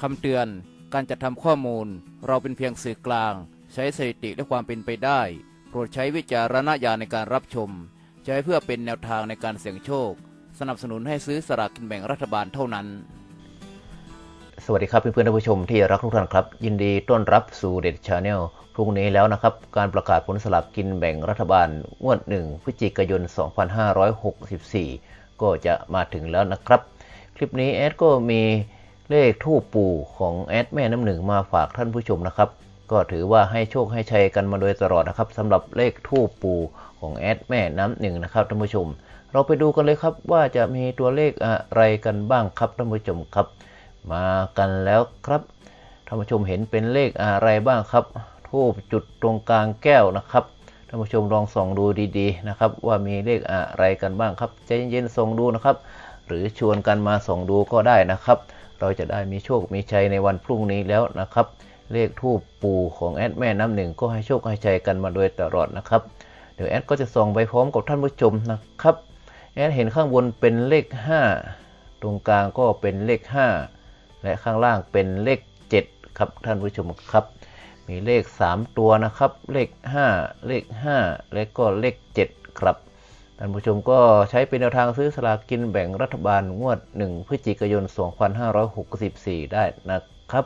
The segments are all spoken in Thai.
คำเตือน การจัดทำข้อมูล เราเป็นเพียงสื่อกลาง ใช้สถิติและความเป็นไปได้ โปรดใช้วิจารณญาณในการรับชม ใช้เพื่อเป็นแนวทางในการเสี่ยงโชค สนับสนุนให้ซื้อสลากกินแบ่งรัฐบาลเท่านั้น สวัสดีครับเพื่อนๆท่านผู้ชมที่รักทุกท่านครับ ยินดีต้อนรับสู่เด็ดชาแนลพรุ่งนี้แล้วนะครับ การประกาศผลสลากกินแบ่งรัฐบาลงวดหนึ่งพฤศจิกายน 2564 ก็จะมาถึงแล้วนะครับ คลิปนี้แอดก็มี เลขทูปปู่ของแอดแม่น้ำหนึ่งมาฝากท่านผู้ชมนะครับ ก็ถือว่าให้โชคให้ชัยกันมาโดยตลอดนะครับสำหรับเลขทูปปู่ของแอดแม่น้ำหนึ่งนะครับท่านผู้ชม เราไปดูกันเลยครับว่าจะมีตัวเลขอะไรกันบ้างครับท่านผู้ชมครับ มากันแล้วครับท่านผู้ชมเห็นเป็นเลขอะไรบ้างครับทูบจุดตรงกลางแก้วนะครับท่านผู้ชมลองส่องดูดีๆนะครับว่ามีเลขอะไรกันบ้างครับใจเย็นๆส่องดูนะครับ หรือชวนกันมาส่องดูก็ได้นะครับ เราจะได้มีโชคมีชัยในวันพรุ่งนี้แล้วนะครับ เลขทูปปู่ของแอดแม่น้ำหนึ่งก็ให้โชคให้ชัยกันมาโดยตลอดนะครับ เดี๋ยวแอดก็จะส่องไปพร้อมกับท่านผู้ชมนะครับ แอดเห็นข้างบนเป็นเลข 5 ตรงกลางก็เป็นเลข 5 และข้างล่างเป็นเลข 7 ครับท่านผู้ชมครับ มีเลข 3 ตัวนะครับ เลข 5 เลข 5 และก็เลข 7 ครับ ท่านผู้ชมก็ใช้เป็นแนวทางซื้อสลากกินแบ่งรัฐบาลงวด 1 พฤศจิกายน 2564 ได้นะครับ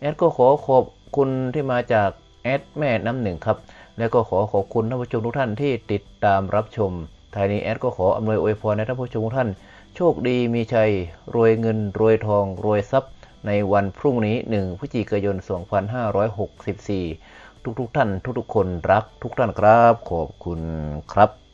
แอดก็ขอขอบคุณที่มาจากแอดแม่น้ำหนึ่งครับ และก็ขอขอบคุณท่านผู้ชมทุกท่านที่ติดตามรับชมทายนี้แอดก็ขออำนวยอวยพรให้ท่านผู้ชมทุกท่าน โชคดีมีชัย รวยเงิน รวยทอง รวยทรัพย์ ในวันพรุ่งนี้ 1 พฤศจิกายน 2564 ทุกๆท่านทุกๆคนรักทุกท่านครับ ขอบคุณครับ